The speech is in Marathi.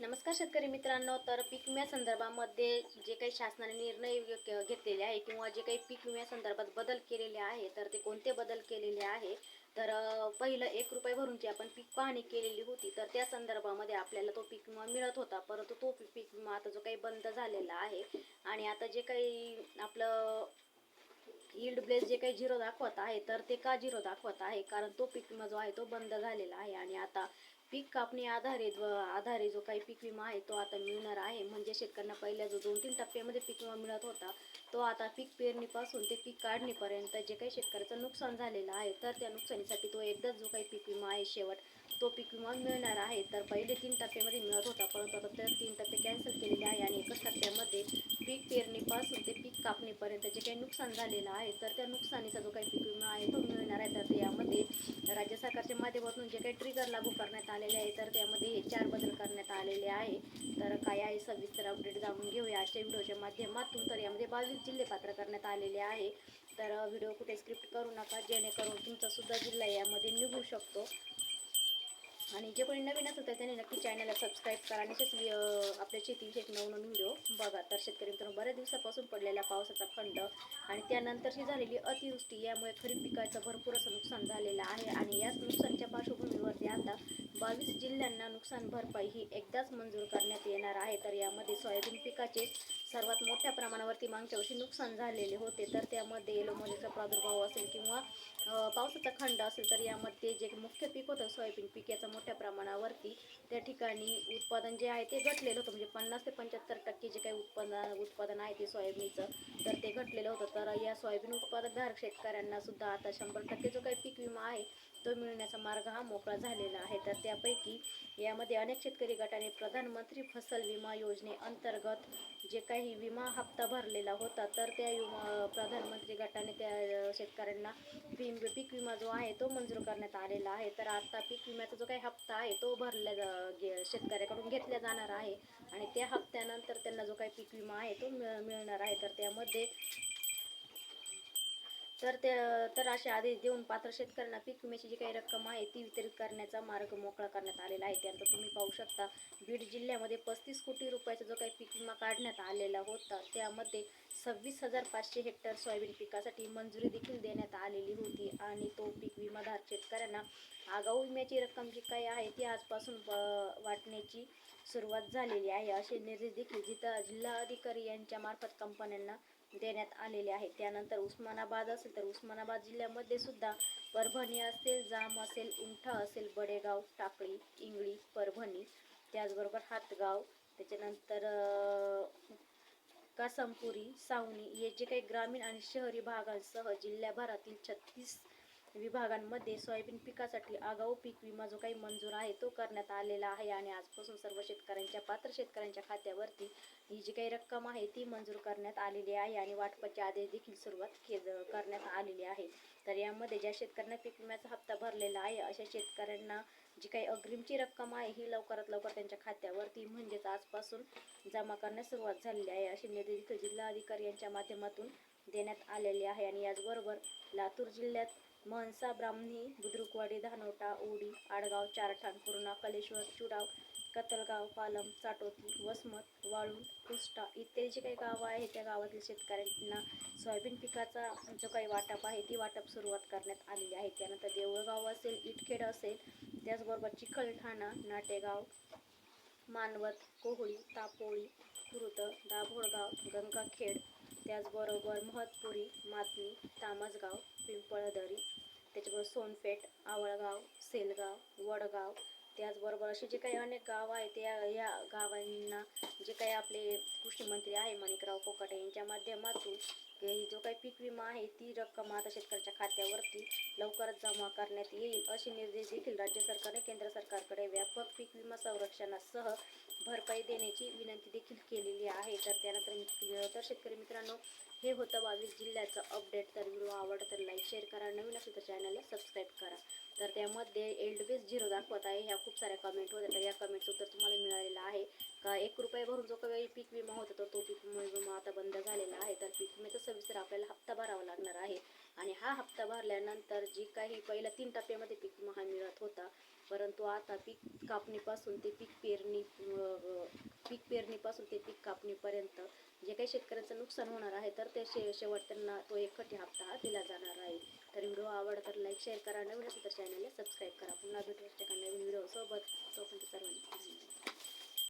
नमस्कार शेतकरी मित्रांनो तर पीक विम्या संदर्भामध्ये जे काही शासनाने निर्णय घेतलेले आहे किंवा जे काही पीक विम्या संदर्भात बदल केलेले आहे तर ते कोणते बदल केलेले आहे? तर पहिलं एक रुपये भरून जी आपण पीक पाहणी केलेली होती तर त्या संदर्भामध्ये आपल्याला तो पीक विमा मिळत होता परंतु तो पीक विमा आता जो काही बंद झालेला आहे आणि आता जे काही आपलं यील्ड ब्लेस जे काही झिरो दाखवत आहे तर ते का झिरो दाखवत आहे? कारण तो पीक विमा जो आहे तो बंद झालेला आहे. आणि आता पीक कापणी आधारित व आधारे जो काही पीक विमा आहे तो आता मिळणार आहे. म्हणजे शेतकऱ्यांना पहिल्या जो दोन तीन टप्प्यामध्ये पीक विमा मिळत होता तो आता पीक पेरणीपासून ते पीक काढणीपर्यंत जे काही शेतकऱ्याचं नुकसान झालेलं आहे तर त्या नुकसानीसाठी तो एकदाच जो काही पीक विमा आहे शेवट तो पीक विमा मिळणार आहे. तर पहिले तीन टप्प्यामध्ये मिळत होता परंतु आता तर तीन टप्पे कॅन्सल केलेले आहे आणि एकच टप्प्यामध्ये पीक पेरणीपासून ते पीक कापणीपर्यंत जे काही नुकसान झालेलं आहे तर त्या नुकसानीचा जो काही पीक विमा आहे तो मिळणार आहे. तर यामध्ये राज्य सरकारच्या माध्यमातून जे काही ट्रिगर लागू करण्यात आलेले आहे तर त्यामध्ये हे चार बदल करण्यात आलेले आहे. तर काय आहे सविस्तर अपडेट जाणून घेऊया. आजच्या व्हिडिओच्या माध्यमातून तर यामध्ये बावीस जिल्हे पात्र करण्यात आलेले आहे. तर व्हिडिओ कुठे स्क्रिप्ट करू नका जेणेकरून तुमचासुद्धा जिल्हा यामध्ये निघू शकतो. आणि जे कोणी नवीन असतात त्यांनी नक्की चॅनलला सबस्क्राईब करा. आणि तसेच आपल्या शेतीविषयी एक नवनवीन व्हिडिओ बघा. तर शेतकरी मित्रांनो बऱ्याच दिवसापासून पडलेल्या पावसाचा खंड आणि त्यानंतरची झालेली अतिवृष्टी यामुळे खरीप पिकाचं भरपूर असं नुकसान झालेलं आहे. आणि याच नुकसानच्या पार्श्वभूमीवरती आता बावीस जिल्ह्यांना नुकसान भरपाई ही एकदाच मंजूर करण्यात येणार आहे. तर यामध्ये सोयाबीन पिकाचे सर्वात मोठ्या प्रमाणावरती मागच्या वर्षी नुकसान झालेले होते. तर त्यामध्ये येलोमोलीचा प्रादुर्भाव असेल किंवा पावसाचा खंड असेल तर यामध्ये जे मुख्य पीक होतं सोयाबीन पीक याचं मोठ्या प्रमाणावरती त्या ठिकाणी उत्पादन जे आहे ते घटलेलं होतं. म्हणजे पन्नास ते पंच्याहत्तर टक्के जे काही उत्पादन उत्पादन आहे ते सोयाबीनचं तर ते घटलेलं होतं. तर या सोयाबीन उत्पादकधारक शेतकऱ्यांना सुद्धा आता शंभर टक्के जो काही पीक विमा आहे तो मिळण्याचा मार्ग हा मोकळा झालेला आहे. तर त्यापैकी यामध्ये अनेक शेतकरी गटाने प्रधानमंत्री फसल विमा योजनेअंतर्गत जे काही विमा हप्ता भरलेला होता तर त्या विमा प्रधानमंत्री गटाने त्या शेतकऱ्यांना विम पीक विमा जो आहे तो मंजूर करण्यात आलेला आहे. तर आता पीक विम्याचा जो काही हप्ता आहे तो भरल्या जा- गे- शेतकऱ्याकडून घेतला जाणार आहे. आणि त्या हप्त्यानंतर त्यांना जो काही पीक विमा आहे तो मिळ मिळणार आहे. तर त्यामध्ये तर ते तर असे आदेश देऊन पात्र शेतकऱ्यांना पीक विम्याची जी काही रक्कम आहे ती वितरित करण्याचा मार्ग मोकळा करण्यात आलेला आहे. त्यानंतर तुम्ही पाहू शकता बीड जिल्ह्यामध्ये पस्तीस कोटी रुपयाचा जो काही पीक विमा काढण्यात आलेला होता त्यामध्ये सव्वीस हजार पाचशे हेक्टर सोयाबीन पिकासाठी मंजुरी देखील देण्यात आलेली होती आणि तो पीक विमाधारक शेतकऱ्यांना आगाऊ विम्याची रक्कम जी काही आहे ती आजपासून वाटण्याची सुरुवात झालेली आहे. असे निर्देश देखील जिथं जिल्हा अधिकारी यांच्या मार्फत कंपन्यांना देण्यात आलेले आहेत त्यानंतर उस्मानाबाद असेल तर उस्मानाबाद जिल्ह्यामध्ये सुद्धा परभणी असेल जाम असेल उंठा असेल बडेगाव टाकळी इंगळी परभणी त्याचबरोबर हातगाव त्याच्यानंतर अं, कासमपुरी सावनी हे जे काही ग्रामीण आणि शहरी भागांसह जिल्ह्याभरातील छत्तीस विभागांमध्ये सोयाबीन पिकासाठी आगाऊ पीक विमा जो काही मंजूर आहे तो करण्यात आलेला आहे आणि आजपासून सर्व शेतकऱ्यांच्या पात्र शेतकऱ्यांच्या खात्यावरती ही जी काही रक्कम आहे ती मंजूर करण्यात आलेली आहे आणि वाटपाचे आदेश देखील सुरुवात के करण्यात आलेली आहे. तर यामध्ये ज्या शेतकऱ्यांना पीक विम्याचा हप्ता भरलेला आहे अशा शेतकऱ्यांना जी काही अग्रिमची रक्कम आहे ही लवकरात लवकर त्यांच्या खात्यावरती म्हणजेच आजपासून जमा करण्यास सुरुवात झालेली आहे असे निर्देश जिल्हाधिकारी यांच्या माध्यमातून देण्यात आलेले आहे. आणि याचबरोबर लातूर जिल्ह्यात म्हणसा ब्राह्मणी बुद्रुकवाडी धानोटा ओडी आडगाव चारठाण पूर्णा कलेश्वर चुडाव कतलगाव पालम चाटोती वसमत वाळूंज कुष्टा इत्यादी जे काही गावं आहेत त्या गावातील शेतकऱ्यांना सोयाबीन पिकाचा जो काही वाटप आहे ती वाटप सुरुवात करण्यात आलेली आहे. त्यानंतर देऊळगाव असेल इटखेड असेल त्याचबरोबर चिखलठाणा नाटेगाव मानवत कोहळी तापोळी खुर्द दाभोळगाव गंगाखेड त्याचबरोबर महतपुरी मातनी तामसगाव पिंपळदरी त्याच्याबरोबर सोनपेठ आवळगाव सेलगाव वडगाव त्याचबरोबर असे जे काही अनेक गाव आहेत त्या या गावांना जे काही आपले कृषीमंत्री आहे माणिकराव कोकाटे यांच्या माध्यमातून जो काही पीक विमा आहे ती रक्कम आता शेतकऱ्याच्या खात्यावरती लवकरच जमा करण्यात येईल असे निर्देश देखील राज्य सरकारने केंद्र सरकारकडे व्यापक पीक विमा संरक्षणासह भरपाई देण्याची विनंती देखील केलेली आहे. तर त्यानंतर तर शेतकरी मित्रांनो हे होतं बावीस जिल्ह्याचं अपडेट. तर व्हिडिओ आवडला तर लाईक शेअर करा. नवीन असेल तर चॅनलला सबस्क्राईब करा. तर त्यामध्ये एल्ड बेस झिरो दाखवत आहे. ह्या खूप साऱ्या कमेंट होत्या. तर या कमेंटचं उत्तर तुम्हाला मिळालेलं आहे. का एक रुपये भरून जो काही पीक विमा होता तर तो पीक विमा आता बंद झालेला आहे. तर पीक विम्याचं सविस्तर आपल्याला हप्ता भरावा लागणार आहे. आणि हा हप्ता भरल्यानंतर जी काही पहिल्या तीन टप्प्यामध्ये पीक महा मिळत होता परंतु आता पीक कापणीपासून ते पीक पेरणी पीक पेरणीपासून ते पीक कापणीपर्यंत जे काही शेतकऱ्यांचं नुकसान होणार आहे तर ते शे शेवट त्यांना तो एकखटी हप्ता हा दिला जाणार आहे. तर व्हिडिओ आवडला तर लाईक शेअर करा. नवीन असेल तर चॅनलला सबस्क्राईब करा. पुन्हा भेटू शकता नवीन व्हिडिओसोबत. तोपर्यंत सर्वांनी